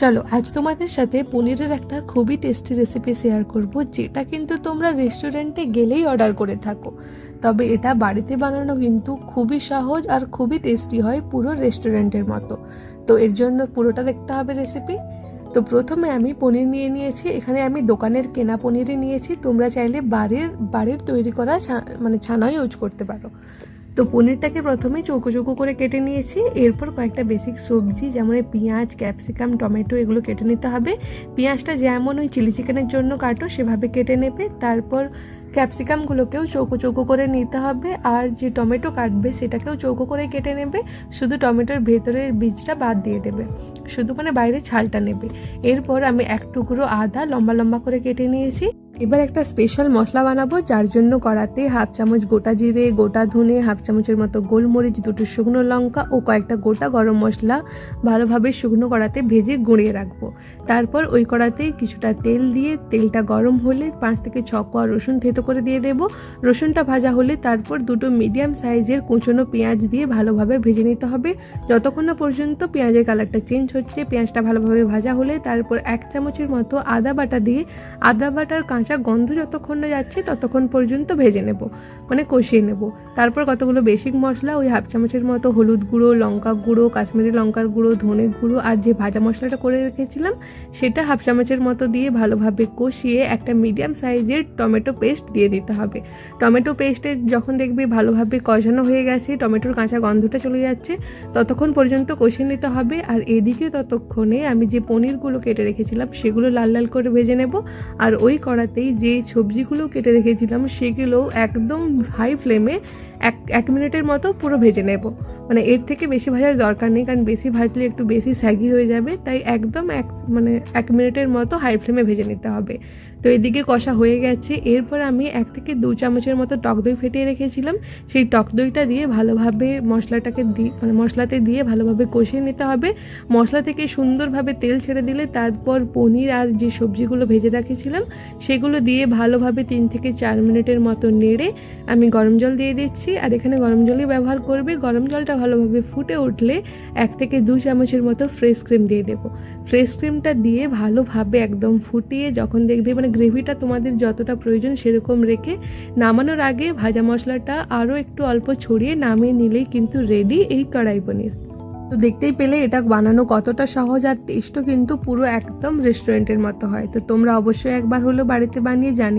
চলো, আজ তোমাদের সাথে পনিরের একটা খুবই টেস্টি রেসিপি শেয়ার করব, যেটা কিন্তু তোমরা রেস্টুরেন্টে গেলেই অর্ডার করে থাকো। তবে এটা বাড়িতে বানানো কিন্তু খুবই সহজ আর খুবই টেস্টি হয় পুরো রেস্টুরেন্টের মতো। তো এর জন্য পুরোটা দেখতে হবে রেসিপি তো প্রথমে আমি পনির নিয়ে নিয়েছি, এখানে আমি দোকানের কেনা পনিরই নিয়েছি, তোমরা চাইলে বাড়ির বাড়ির তৈরি করা মানে ছানাও ইউজ করতে পারো। তো পনিরটাকে প্রথমে চৌকো চৌকো করে কেটে নিয়েছি। এরপর কয়েকটা বেসিক সবজি, যেমন পেঁয়াজ ক্যাপসিকাম টমেটো এগুলো কেটে নিতে হবে। পেঁয়াজটা যেমন ওই চিলি চিকেনের জন্য কাটো, সেভাবে কেটে নেবে। তারপর ক্যাপসিকামগুলোকেও চৌকো চৌকো করে নিতে হবে আর যে টমেটো কাটবে সেটাকেও চৌকো করে কেটে নেবে। শুধু টমেটোর ভেতরের বীজটা বাদ দিয়ে দেবে। শুধু মানে বাইরে ছালটা নেবে। এরপর আমি এক টুকরো আদা লম্বা লম্বা করে কেটে নিয়েছি। এবার একটা স্পেশাল মশলা বানাবো, যার জন্য কড়াতে হাফ চামচ গোটা জিরে, গোটা ধনে, হাফ চামচের মতো গোলমরিচ, দুটো শুকনো লঙ্কা ও কয়েকটা গোটা গরম মশলা ভালোভাবে শুকনো কড়াতে ভেজে গুঁড়িয়ে রাখব। তারপর ওই কড়াতেই কিছুটা তেল দিয়ে তেলটা গরম হলে পাঁচ থেকে ছ কোয়া রসুন থেতো করে দিয়ে দেব। রসুনটা ভাজা হলে তারপর দুটো মিডিয়াম সাইজের কুচনো পেঁয়াজ দিয়ে ভালোভাবে ভেজে নিতে হবে। যতক্ষণ না পর্যন্ত পেঁয়াজের কালারটা চেঞ্জ হচ্ছে, পেঁয়াজটা ভালোভাবে ভাজা হলে তারপর এক চামচের মতো আদা বাটা দিয়ে, আদা বাটার কাঁচা গন্ধ যতক্ষণ না যাচ্ছে ততক্ষণ পর্যন্ত ভেজে নেব মানে কষিয়ে নেব। তারপর কতগুলো বেসিক মশলা, ওই হাফ চামচের মতো হলুদ গুঁড়ো, লঙ্কা গুঁড়ো, কাশ্মীরি লঙ্কার গুঁড়ো, ধনে গুঁড়ো আর যে ভাজা মশলাটা করে রেখেছিলাম, সেটা হাফ চামচের মতো দিয়ে ভালোভাবে কষিয়ে একটা মিডিয়াম সাইজের টমেটো পেস্ট দিয়ে দিতে হবে। টমেটো পেস্টে যখন দেখবি ভালোভাবে কষানো হয়ে গেছে, টমেটোর কাঁচা গন্ধটা চলে যাচ্ছে, ততক্ষণ পর্যন্ত কষিয়ে নিতে হবে। আর এদিকে ততক্ষণে আমি যে পনিরগুলো কেটে রেখেছিলাম, সেগুলো লাল লাল করে ভেজে নেব। আর ওই কড়াতেই যে সবজিগুলো কেটে রেখেছিলাম সেগুলো একদম হাই ফ্লেমে এক এক মিনিটের মতো পুরো ভেজে নেব। মানে এর থেকে বেশি ভাজার দরকার নেই, কারণ বেশি ভাজলে একটু বেশি স্যাগি হয়ে যাবে, তাই একদম এক মানে এক মিনিটের মতো হাই ফ্লেমে ভেজে নিতে হবে। তো এদিকে কষা হয়ে গেছে, এরপর আমি এক থেকে দু চামচের মতো টক দই ফেটিয়ে রেখেছিলাম। সেই টক দইটা দিয়ে ভালোভাবে মশলাটাকে দিয়ে মানে মশলাতে দিয়ে ভালোভাবে কষিয়ে নিতে হবে। মশলা থেকে সুন্দরভাবে তেল ছেড়ে দিলে তারপর পনির আর যে সবজিগুলো ভেজে রেখেছিলাম, সেগুলো দিয়ে ভালোভাবে তিন থেকে চার মিনিটের মতো নেড়ে আমি গরম জল দিয়ে দিচ্ছি। আর এখানে গরম জলই ব্যবহার করবে। গরম জলটা ভালোভাবে ফুটে উঠলে এক থেকে দু চামচের মতো ফ্রেশ ক্রিম দিয়ে দেবো। ফ্রেশ ক্রিমটা দিয়ে ভালোভাবে একদম ফুটিয়ে যখন দেখবে মানে গ্রেভিটা তোমাদের যতটা প্রয়োজন সেরকম রেখে নামানোর আগে ভাজা মশলাটা আরও একটু অল্প ছড়িয়ে নামিয়ে নিলেই কিন্তু রেডি এই কড়াই পনির। তো দেখতেই পেলে এটা বানানো কতটা সহজ আর টেস্টও কিন্তু পুরো একদম রেস্টুরেন্টের মতো হয়। তো তোমরা অবশ্যই একবার হলেও বাড়িতে বানিয়ে জানি